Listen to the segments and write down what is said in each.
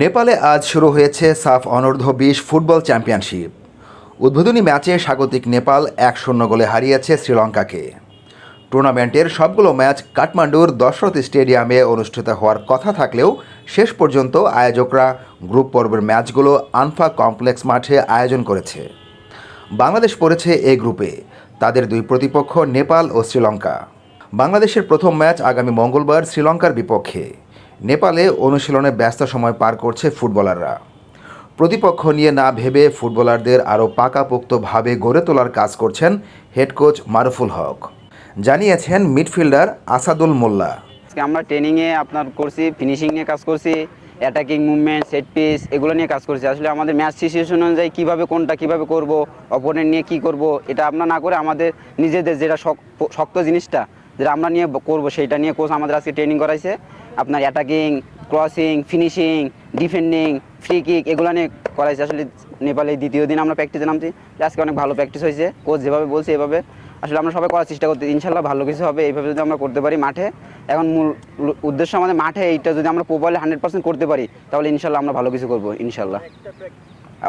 নেপালে আজ শুরু হয়েছে সাফ অনূর্ধ্ব বিশ ফুটবল চ্যাম্পিয়নশিপ। উদ্বোধনী ম্যাচে স্বাগতিক নেপাল এক শূন্য গোলে হারিয়েছে শ্রীলঙ্কাকে। টুর্নামেন্টের সবগুলো ম্যাচ কাঠমান্ডুর দশরথ স্টেডিয়ামে অনুষ্ঠিত হওয়ার কথা থাকলেও শেষ পর্যন্ত আয়োজকরা গ্রুপ পর্বের ম্যাচগুলো আনফা কমপ্লেক্স মাঠে আয়োজন করেছে। বাংলাদেশ পড়েছে এ গ্রুপে তাদের দুই প্রতিপক্ষ নেপাল ও শ্রীলঙ্কা। বাংলাদেশের প্রথম ম্যাচ আগামী মঙ্গলবার শ্রীলঙ্কার বিপক্ষে। নেপালে অনুশীলনে ব্যস্ত সময় পার করছে ফুটবলাররা। প্রতিপক্ষ নিয়ে না ভেবে ফুটবলারদের আরও পাকাপোক্তভাবে গড়ে তোলার কাজ করছেন হেড কোচ মারুফুল হক। জানিয়েছেন মিডফিল্ডার আসাদুল মোল্লা। আমরা ট্রেনিংয়ে আপনার করছি, ফিনিশিং নিয়ে কাজ করছি, অ্যাটাকিং মুভমেন্ট, সেট পিস এগুলো নিয়ে কাজ করছি। আসলে আমাদের ম্যাচ সিচুয়েশন অনুযায়ী কীভাবে কোনটা কীভাবে করব অপোনেন্ট নিয়ে কি করব, এটা আমরা না করে আমাদের নিজেদের যেটা শক- শক্ত জিনিসটা, যেটা আমরা নিয়ে করব সেইটা নিয়ে কোচ আমাদের আজকে ট্রেনিং করাইছে। আপনার attacking crossing finishing defending free kick এগুলো নিয়ে করাইছে। আসলে নেপালে দ্বিতীয় দিন আমরা প্র্যাকটিসে নামছি। আজকে অনেক ভালো প্র্যাকটিস হয়েছে। কোচ যেভাবে বলছে এভাবে। আসলে আমরা সবাই করার চেষ্টা করতে ইনশাল্লাহ ভালো কিছু হবে। এইভাবে যদি আমরা করতে পারি মাঠে, এখন মূল উদ্দেশ্য আমাদের মাঠে এইটা যদি আমরা প্রপারলি হান্ড্রেড পার্সেন্ট করতে পারি, তাহলে ইনশাল্লাহ আমরা ভালো কিছু করব, ইনশাল্লাহ।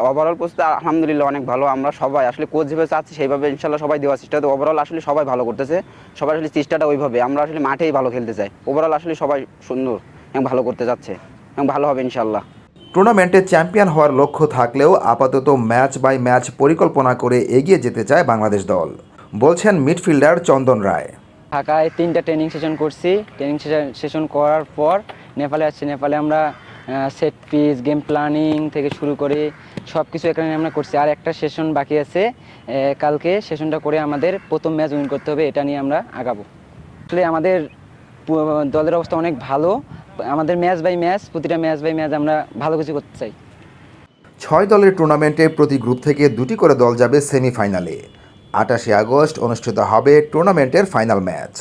ওভারঅল প্রস্তুতি আলহামদুলিল্লাহ অনেক ভালো। আমরা সবাই আসলে কোচ যেভাবে চাচ্ছি সেইভাবে ইনশাল্লাহ সবাই দেওয়ার চেষ্টা করতে ওভারঅল আসলে সবাই ভালো করতেছে। সবাই আসলে চেষ্টাটা ওইভাবে। আমরা আসলে মাঠেই ভালো খেলতে চাই। ওভারঅল আসলে সবাই সুন্দর এবং ভালো করতে যাচ্ছে এবং ভালো হবে ইনশাল্লাহ। টুর্নামেন্টে চ্যাম্পিয়ন হওয়ার লক্ষ্য থাকলেও আপাতত ম্যাচ বাই ম্যাচ পরিকল্পনা করে এগিয়ে যেতে চায় বাংলাদেশ দল। বলছেন মিডফিল্ডার চন্দন রায়। ঢাকায় তিনটা ট্রেনিং সেশন করছি। ট্রেনিং সেশন করার পর নেপালে আসছি। নেপালে আমরা সেট পিস গেম প্ল্যানিং থেকে শুরু করে সব কিছু এখানে আমরা করছি। আর একটা সেশন বাকি আছে কালকে সেশনটা করে আমাদের প্রথম ম্যাচ উইন করতে হবে, এটা নিয়ে আমরা আগাবো। আসলে আমাদের দলের অবস্থা অনেক ভালো। আমাদের ম্যাচ বাই ম্যাচ প্রতিটা ম্যাচ বাই ম্যাচ আমরা ভালো কিছু করতে চাই। ছয় দলের টুর্নামেন্টে প্রতি গ্রুপ থেকে দুটি করে দল যাবে সেমিফাইনালে আটাশে আগস্ট অনুষ্ঠিত হবে টুর্নামেন্টের ফাইনাল ম্যাচ